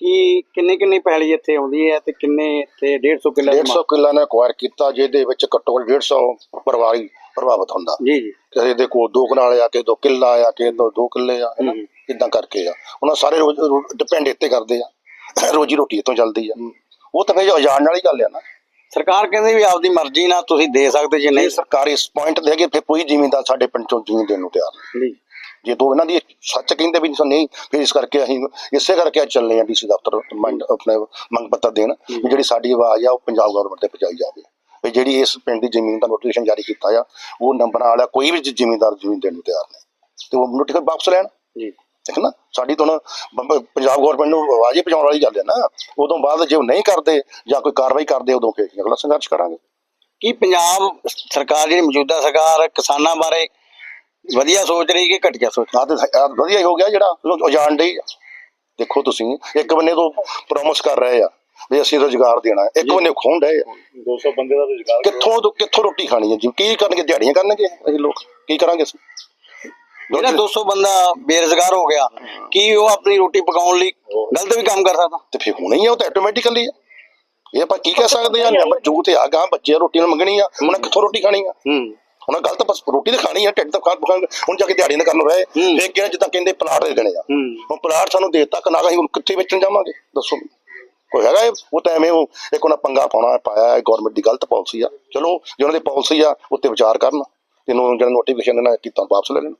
ਕੀ ਕਿੰਨੇ ਕਿੰਨੀ ਪੈਲੀ ਇੱਥੇ ਆਉਂਦੀ ਹੈ ਤੇ ਕਿੰਨੇ ਇੱਥੇ 150 ਕਿੱਲਾ 150 ਕਿੱਲਾ ਨੇ ਅਕਵਾਇਰ ਕੀਤਾ ਜਿਹਦੇ ਵਿੱਚ ਘੱਟੋ ਘੱਟ 150 ਪਰਿਵਾਰੀ ਪ੍ਰਭਾਵਿਤ ਹੁੰਦਾ। ਜੀ ਜੀ। ਕਿਸੇ ਦੇ ਕੋਲ ਦੋ ਕਨਾਲ ਆ ਕੇ ਦੋ ਕਿੱਲਾ ਆ ਕੇ ਦੋ ਦੋ ਕਿੱਲੇ ਆ ਹਮ। ਇਦਾਂ ਕਰਕੇ ਆ। ਉਹਨਾਂ ਸਾਰੇ ਡਿਪੈਂਡ ਇੱਥੇ ਕਰਦੇ ਆ। ਰੋਜੀ ਰੋਟੀ ਇੱਥੋਂ ਚੱਲਦੀ ਆ। ਉਹ ਤਾਂ ਫਿਰ ਅਜਾਣ ਵਾਲੀ ਗੱਲ ਆ ਨਾ। ਸਰਕਾਰ ਕਹਿੰਦੀ ਵੀ ਆਪਦੀ ਮਰਜ਼ੀ ਨਾਲ ਤੁਸੀਂ ਦੇ ਸਕਦੇ ਜੇ ਨਹੀਂ। ਸਰਕਾਰ ਇਸ ਪੁਆਇੰਟ ਤੇ ਹੈਗੇ ਫਿਰ ਕੋਈ ਜ਼ਿਮੀਂਦਾਰ ਸਾਡੇ ਪਿੰਡ ਚੋਂ ਜ਼ਮੀਨ ਦੇਣ ਨੂੰ ਤਿਆਰ ਨਹੀਂ ਜੀ ਤੋਂ ਇਹਨਾਂ ਦੀ ਸੱਚ ਕਹਿੰਦੇ ਵੀ ਨਹੀਂ ਫਿਰ ਇਸ ਕਰਕੇ ਅਸੀਂ ਇਸੇ ਕਰਕੇ ਅੱਜ ਚੱਲੇ ਆ ਡੀਸੀ ਦਫ਼ਤਰ ਮੰਗ ਆਪਣੇ ਮੰਗ ਪੱਤਰ ਦੇਣ ਜਿਹੜੀ ਸਾਡੀ ਆਵਾਜ਼ ਆ ਉਹ ਪੰਜਾਬ ਗਵਰਨਮੈਂਟ ਤੇ ਪਹੁੰਚਾਈ ਜਾਵੇ। ਵੀ ਜਿਹੜੀ ਇਸ ਪਿੰਡ ਦੀ ਜ਼ਮੀਨ ਦਾ ਨੋਟੀਫਿਕੇਸ਼ਨ ਜਾਰੀ ਕੀਤਾ ਆ ਉਹ ਨੰਬਰ ਵਾਲਾ ਕੋਈ ਵੀ ਜ਼ਿਮੀਂਦਾਰ ਜ਼ਮੀਨ ਦੇਣ ਨੂੰ ਤਿਆਰ ਨਹੀਂ। ਤੇ ਉਹ ਨੋਟੀਫਿਕੇਸ਼ਨ ਵਾਪਸ ਲੈਣ। ਜੀ। ਹੈ ਨਾ? ਸਾਡੀ ਤਾਂ ਪੰਜਾਬ ਗਵਰਨਮੈਂਟ ਨੂੰ ਆਵਾਜ਼ ਹੀ ਪਹੁੰਚਾਉਣ ਵਾਲੀ ਗੱਲ ਹੈ ਨਾ। ਉਦੋਂ ਬਾਅਦ ਜੇ ਉਹ ਨਹੀਂ ਕਰਦੇ ਜਾਂ ਕੋਈ ਕਾਰਵਾਈ ਕਰਦੇ ਉਦੋਂ ਫਿਰ ਅਗਲਾ ਸੰਘਰਸ਼ ਕਰਾਂਗੇ। ਕੀ ਪੰਜਾਬ ਸਰਕਾਰ ਜਿਹੜੀ ਮੌਜੂਦਾ ਸਰਕਾਰ ਕਿਸਾਨਾਂ ਬਾਰੇ ਵਧੀਆ ਸੋਚ ਰਹੀ ਕਿ ਘਟੀਆ ਸੋਚ ਆਹ ਤੇ ਵਧੀਆ ਹੀ ਹੋ ਗਿਆ ਜਿਹੜਾ। ਉਹ ਜਾਣ ਡਈ ਆ। ਦੇਖੋ ਤੁਸੀਂ ਇੱਕ ਬੰਨੇ ਤੋਂ ਪ੍ਰੋਮਿਸ ਕਰ ਰਹੇ ਆ ਵੀ ਅਸੀਂ ਰੋਜ਼ਗਾਰ ਦੇਣਾ ਹੈ। ਇੱਕ ਬੰਨੇ ਖੋਣ ਡਏ ਆ। 200 ਬੰਦੇ ਦਾ ਰੁਜ਼ਗਾਰ ਕਿੱਥੋਂ ਤੋਂ ਕਿੱਥੋਂ ਰੋਟੀ ਖਾਣੀ ਹੈ ਜੀ? ਕੀ ਕਰਨਗੇ? ਦਿਹਾੜੀਆਂ ਕਰਨਗੇ ਅਸੀਂ ਲੋਕ? ਕੀ ਕਰਾਂਗੇ ਅਸੀਂ? ਜਿਹੜਾ 200 ਬੰਦਾ ਬੇਰੁਜ਼ਗਾਰ ਹੋ ਗਿਆ ਕੀ ਉਹ ਆਪਣੀ ਰੋਟੀ ਪਕਾਉਣ ਲਈ ਗਲਤ ਵੀ ਕੰਮ ਕਰ ਸਕਦਾ? ਤੇ ਫਿਰ ਹੋਣਾ ਹੀ ਆ ਉਹ ਤਾਂ ਆਟੋਮੈਟਿਕਲੀ ਆ। ਇਹ ਆਪਾਂ ਕੀ ਕਹਿ ਸਕਦੇ ਆ? ਨੰਬਰ ਜੂ ਤੇ ਆ ਗਾਂ ਬੱਚੇ ਰੋਟੀ ਨੂੰ ਮੰਗਣੀ ਆ ਉਹਨਾਂ ਕਿੱਥੋਂ ਰੋਟੀ ਖਾਣੀ ਆ? ਹੂੰ। ਉਹਨਾਂ ਗੱਲ ਤਾਂ ਬਸ ਰੋਟੀ ਤਾਂ ਖਾਣੀ ਆ ਢਿੱਡ ਤਾਂ ਖਾਣ ਪਕਾਉਣ ਹੁਣ ਜਾ ਕੇ ਦਿਹਾੜੀ ਨਾ ਕਰਨ ਰਹੇ ਹੂੰ। ਫਿਰ ਕਿਹਾ ਜਿੱਦਾਂ ਕਹਿੰਦੇ ਪਲਾਟ ਦੇ ਦੇਣੇ ਆ। ਹੂੰ। ਹੁਣ ਪਲਾਟ ਸਾਨੂੰ ਦੇਤਾ ਕਿ ਨਾ ਅਸੀਂ ਹੁਣ ਕਿੱਥੇ ਵੇਚਣ ਜਾਵਾਂਗੇ? ਦੱਸੋ ਕੋਈ ਹੈਗਾ? ਉਹ ਤਾਂ ਐਵੇਂ ਉਹ ਇੱਕ ਉਹਨਾਂ ਪੰਗਾ ਪਾਉਣਾ ਪਾਇਆ ਗਵਰਨਮੈਂਟ ਦੀ ਗਲਤ ਪਾਲਿਸੀ ਆ। ਚਲੋ ਜੇ ਉਹਨਾਂ ਦੀ ਪਾਲਿਸੀ ਆ ਉੱਤੇ ਵਿਚਾਰ ਕਰਨ। ਇਹਨੂੰ ਜਿਹੜਾ ਨੋਟੀਫਿਕੇਸ਼ਨ ਇਹਨਾਂ ਕੀਤਾ ਵਾਪਸ ਲੈ ਲੈਣ।